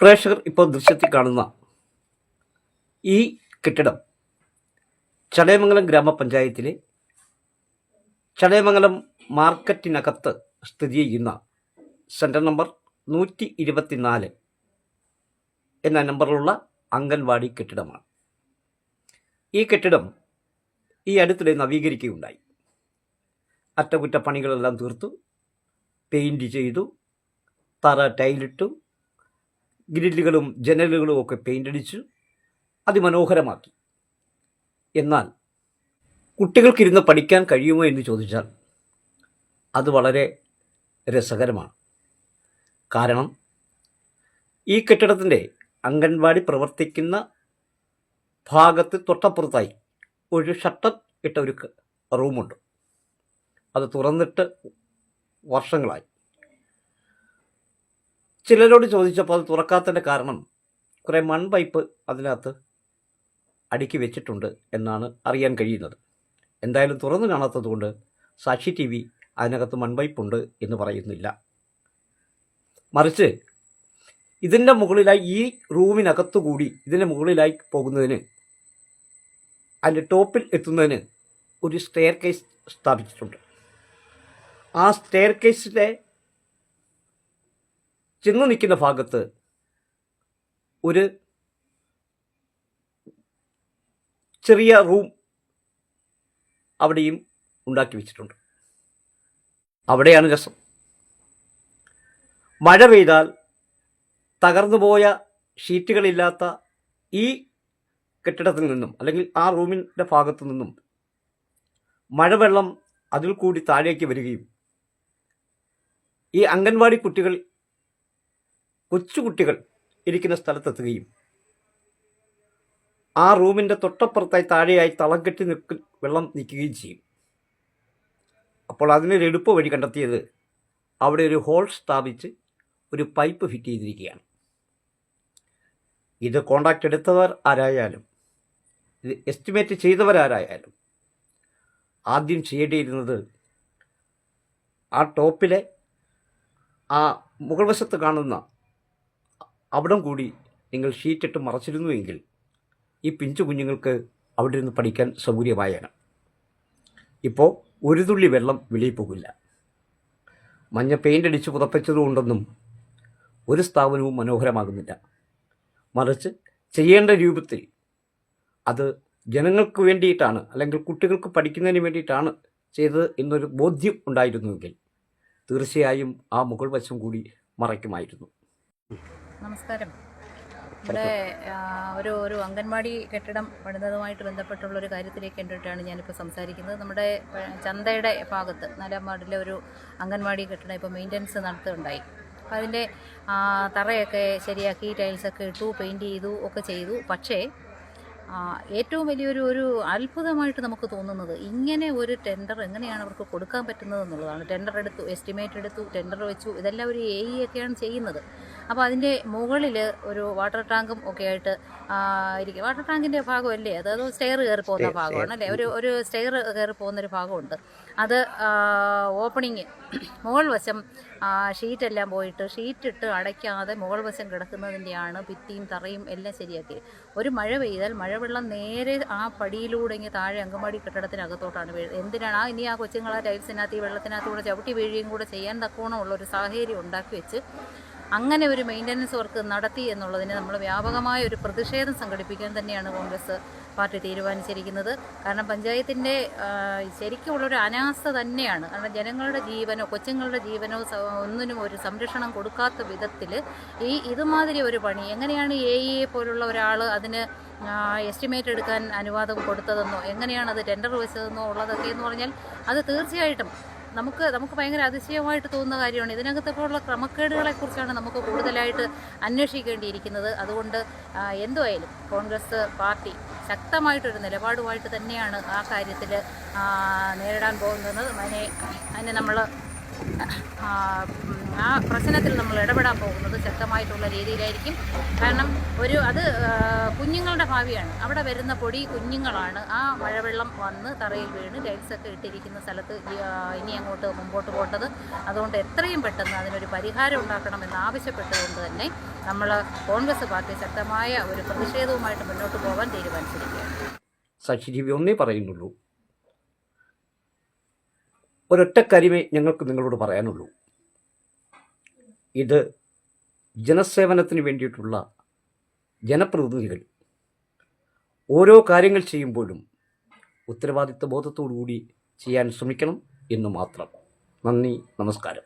പ്രേക്ഷകർ ഇപ്പോൾ ദൃശ്യത്തിൽ കാണുന്ന ഈ കെട്ടിടം ചടയമംഗലം ഗ്രാമപഞ്ചായത്തിലെ ചടയമംഗലം മാർക്കറ്റിനകത്ത് സ്ഥിതി ചെയ്യുന്ന സെന്റർ നമ്പർ നൂറ്റി ഇരുപത്തിനാല് എന്ന നമ്പറിലുള്ള അംഗൻവാടി കെട്ടിടമാണ്. ഈ കെട്ടിടം ഈ അടുത്തിടെ നവീകരിക്കുകയുണ്ടായി. അറ്റകുറ്റപ്പണികളെല്ലാം തീർത്തു പെയിന്റ് ചെയ്തു തറ ടൈലിട്ടു ഗ്രില്ലുകളും ജനലുകളും ഒക്കെ പെയിന്റ് അടിച്ചു അതിമനോഹരമാക്കി. എന്നാൽ കുട്ടികൾക്കിരുന്ന് പഠിക്കാൻ കഴിയുമോ എന്ന് ചോദിച്ചാൽ അത് വളരെ രസകരമാണ്. കാരണം ഈ കെട്ടിടത്തിന്റെ അംഗൻവാടി പ്രവർത്തിക്കുന്ന ഭാഗത്ത് തൊട്ടപ്പുറത്തായി ഒരു ഷട്ടർ ഇട്ട ഒരു റൂമുണ്ട്. അത് തുറന്നിട്ട് വർഷങ്ങളായി. ചിലരോട് ചോദിച്ചപ്പോൾ അത് തുറക്കാത്തതിന്റെ കാരണം കുറേ മൺപൈപ്പ് അതിനകത്ത് അടുക്കി വെച്ചിട്ടുണ്ട് എന്നാണ് അറിയാൻ കഴിയുന്നത്. എന്തായാലും തുറന്നു കാണാത്തതുകൊണ്ട് സാക്ഷി ടി വി അതിനകത്ത് മൺപൈപ്പുണ്ട് എന്ന് പറയുന്നില്ല. മറിച്ച് ഇതിന്റെ മുകളിലായി ഈ റൂമിനകത്തു കൂടി ഇതിന്റെ മുകളിലായി പോകുന്നതിന് അതിന്റെ ടോപ്പിൽ എത്തുന്നതിന് ഒരു സ്റ്റെയർ കേസ് സ്ഥാപിച്ചിട്ടുണ്ട്. ആ സ്റ്റെയർ കേസിലെ ചെന്ന് നിൽക്കുന്ന ഭാഗത്ത് ഒരു ചെറിയ റൂം അവിടെയും ഉണ്ടാക്കി വെച്ചിട്ടുണ്ട്. അവിടെയാണ് രസം. മഴ പെയ്താൽ തകർന്നു പോയ ഷീറ്റുകളില്ലാത്ത ഈ കെട്ടിടത്തിൽ നിന്നും അല്ലെങ്കിൽ ആ റൂമിന്റെ ഭാഗത്തു നിന്നും മഴവെള്ളം അതിൽ കൂടി താഴേക്ക് വരികയും ഈ അംഗൻവാടി കുട്ടികൾ കൊച്ചുകുട്ടികൾ ഇരിക്കുന്ന സ്ഥലത്തെത്തുകയും ആ റൂമിന്റെ തൊട്ടപ്പുറത്തായി താഴെയായി തളം കെട്ടി നിൽക്കു വെള്ളം നിൽക്കുകയും ചെയ്യും. അപ്പോൾ അതിനൊരു എളുപ്പ വഴി കണ്ടെത്തിയത് അവിടെ ഒരു ഹോൾ സ്ഥാപിച്ച് ഒരു പൈപ്പ് ഫിറ്റ് ചെയ്തിരിക്കുകയാണ്. ഇത് കോണ്ടാക്റ്റ് എടുത്തവർ ആരായാലും ഇത് എസ്റ്റിമേറ്റ് ചെയ്തവരാരായാലും ആദ്യം ചെയ്യേണ്ടിയിരുന്നത് ആ ടോപ്പിലെ ആ മുകൾ വശത്ത് കാണുന്ന അവിടം കൂടി നിങ്ങൾ ഷീറ്റിട്ട് മറച്ചിരുന്നുവെങ്കിൽ ഈ പിഞ്ചു കുഞ്ഞുങ്ങൾക്ക് അവിടെ നിന്ന് പഠിക്കാൻ സൗകര്യമായാണ് ഇപ്പോൾ ഒരു തുള്ളി വെള്ളം വെളിയിൽ പോകില്ല. മഞ്ഞ പെയിന്റ് അടിച്ച് പുതപ്പിച്ചതുകൊണ്ടൊന്നും ഒരു സ്ഥാപനവും മനോഹരമാകുന്നില്ല. മറിച്ച് ചെയ്യേണ്ട രൂപത്തിൽ അത് ജനങ്ങൾക്ക് വേണ്ടിയിട്ടാണ് അല്ലെങ്കിൽ കുട്ടികൾക്ക് പഠിക്കുന്നതിന് വേണ്ടിയിട്ടാണ് ചെയ്തത് എന്നൊരു ബോധ്യം ഉണ്ടായിരുന്നുവെങ്കിൽ തീർച്ചയായും ആ മുകൾ വശം കൂടി മറയ്ക്കുമായിരുന്നു. നമസ്കാരം. ഇവിടെ ഒരു ഒരു അംഗൻവാടി കെട്ടിടം പണിതതുമായിട്ട് ബന്ധപ്പെട്ടുള്ള ഒരു കാര്യത്തിലേക്ക് കണ്ടിട്ടാണ് ഞാനിപ്പോൾ സംസാരിക്കുന്നത്. നമ്മുടെ ചന്തയുടെ ഭാഗത്ത് നാലാം വാർഡിലെ ഒരു അംഗൻവാടി കെട്ടിടം ഇപ്പോൾ മെയിന്റനൻസ് നടത്തുകയുണ്ടായി അപ്പോൾ അതിന്റെ തറയൊക്കെ ശരിയാക്കി ടൈൽസൊക്കെ ഇട്ടു പെയിന്റ് ചെയ്തു ഒക്കെ ചെയ്തു. പക്ഷേ ഏറ്റവും വലിയൊരു ഒരു അത്ഭുതമായിട്ട് നമുക്ക് തോന്നുന്നത് ഇങ്ങനെ ഒരു ടെൻഡർ എങ്ങനെയാണ് അവർക്ക് കൊടുക്കാൻ പറ്റുന്നത് എന്നുള്ളതാണ്. ടെൻഡർ എടുത്തു എസ്റ്റിമേറ്റ് എടുത്തു ടെൻഡർ വെച്ചു ഇതെല്ലാം ഒരു എ ഇ ഒക്കെയാണ് ചെയ്യുന്നത്. അപ്പോൾ അതിന്റെ മുകളിൽ ഒരു വാട്ടർ ടാങ്കും ഒക്കെ ആയിട്ട് ഇരിക്കും. വാട്ടർ ടാങ്കിന്റെ ഭാഗമല്ലേ അത്? അത് സ്റ്റെയർ കയറി പോകുന്ന ഭാഗമാണ് അല്ലേ? ഒരു ഒരു സ്റ്റെയർ കയറി പോകുന്നൊരു ഭാഗമുണ്ട്. അത് ഓപ്പണിങ് മുകൾ വശം ഷീറ്റെല്ലാം പോയിട്ട് ഷീറ്റിട്ട് അടയ്ക്കാതെ മുകൾ വശം കിടക്കുന്നതിന്റെയാണ് ഭിത്തിയും തറയും എല്ലാം ശരിയാക്കി ഒരു മഴ പെയ്താൽ മഴവെള്ളം നേരെ ആ പടിയിലൂടെ ഇങ്ങനെ താഴെ അങ്കമാടി കെട്ടിടത്തിനകത്തോട്ടാണ് വീഴുന്നത് എന്തിനാണ്? ആ ഇനി ആ കൊച്ചുങ്ങളെ ടൈൽസിനകത്ത് ഈ വെള്ളത്തിനകത്തൂടെ ചവിട്ടി വീഴുകയും കൂടെ ചെയ്യാൻ തക്കോണമുള്ള ഒരു സാഹചര്യം ഉണ്ടാക്കി വെച്ച് അങ്ങനെ ഒരു മെയിന്റനൻസ് വർക്ക് നടത്തി എന്നുള്ളതിന് നമ്മൾ വ്യാപകമായ ഒരു പ്രതിഷേധം സംഘടിപ്പിക്കാൻ തന്നെയാണ് കോൺഗ്രസ് പാർട്ടി തീരുമാനിച്ചിരിക്കുന്നത്. കാരണം പഞ്ചായത്തിന്റെ ശരിക്കുമുള്ളൊരു അനാസ്ഥ തന്നെയാണ്. കാരണം ജനങ്ങളുടെ ജീവനോ കൊച്ചുങ്ങളുടെ ജീവനോ ഒന്നിനും ഒരു സംരക്ഷണം കൊടുക്കാത്ത വിധത്തിൽ ഈ ഇതുമാതിരി ഒരു പണി എങ്ങനെയാണ് എ ഇയെ പോലുള്ള ഒരാൾ അതിന് എസ്റ്റിമേറ്റ് എടുക്കാൻ അനുവാദം കൊടുത്തതെന്നോ എങ്ങനെയാണ് അത് ടെൻഡർ വെച്ചതെന്നോ ഉള്ളതൊക്കെ എന്ന് പറഞ്ഞാൽ അത് തീർച്ചയായിട്ടും നമുക്ക് നമുക്ക് ഭയങ്കര അതിശയമായിട്ട് തോന്നുന്ന കാര്യമാണ്. ഇതിനകത്തപ്പോഴുള്ള ക്രമക്കേടുകളെ കുറിച്ചാണ് നമുക്ക് കൂടുതലായിട്ട് അന്വേഷിക്കേണ്ടിയിരിക്കുന്നത്. അതുകൊണ്ട് എന്തുമായാലും കോൺഗ്രസ് പാർട്ടി ശക്തമായിട്ടൊരു നിലപാടുമായിട്ട് തന്നെയാണ് ആ കാര്യത്തിൽ നേരിടാൻ പോകുന്നത്. അതിനെ അതിനെ നമ്മൾ ആ, പ്രശ്നത്തിൽ നമ്മൾ ഇടപെടാൻ പോകുന്നത് ശക്തമായിട്ടുള്ള രീതിയിലായിരിക്കും. കാരണം ഒരു അത് കുഞ്ഞുങ്ങളുടെ ഭാവിയാണ്. അവിടെ വരുന്ന പൊടി കുഞ്ഞുങ്ങളാണ്. ആ മഴവെള്ളം വന്ന് തറയിൽ വീണ് ടൈൽസൊക്കെ ഇട്ടിരിക്കുന്ന സ്ഥലത്ത് ഇനി അങ്ങോട്ട് മുമ്പോട്ട് പോകേണ്ടത്. അതുകൊണ്ട് എത്രയും പെട്ടെന്ന് അതിനൊരു പരിഹാരം ഉണ്ടാക്കണമെന്ന് ആവശ്യപ്പെട്ടുകൊണ്ട് തന്നെ നമ്മൾ കോൺഗ്രസ് പാർട്ടി ശക്തമായ ഒരു പ്രതിഷേധവുമായിട്ട് മുന്നോട്ട് പോകാൻ തീരുമാനിച്ചിരിക്കുകയാണ്. സാക്ഷി ഒന്നേ പറയുന്നുള്ളൂ. ഒരൊറ്റ കാര്യമേ ഞങ്ങൾക്ക് നിങ്ങളോട് പറയാനുള്ളൂ. ഇത് ജനസേവനത്തിന് വേണ്ടിയിട്ടുള്ള ജനപ്രതിനിധികൾ ഓരോ കാര്യങ്ങൾ ചെയ്യുമ്പോഴും ഉത്തരവാദിത്വ ബോധത്തോടുകൂടി ചെയ്യാൻ ശ്രമിക്കണം എന്ന് മാത്രം. നന്ദി നമസ്കാരം.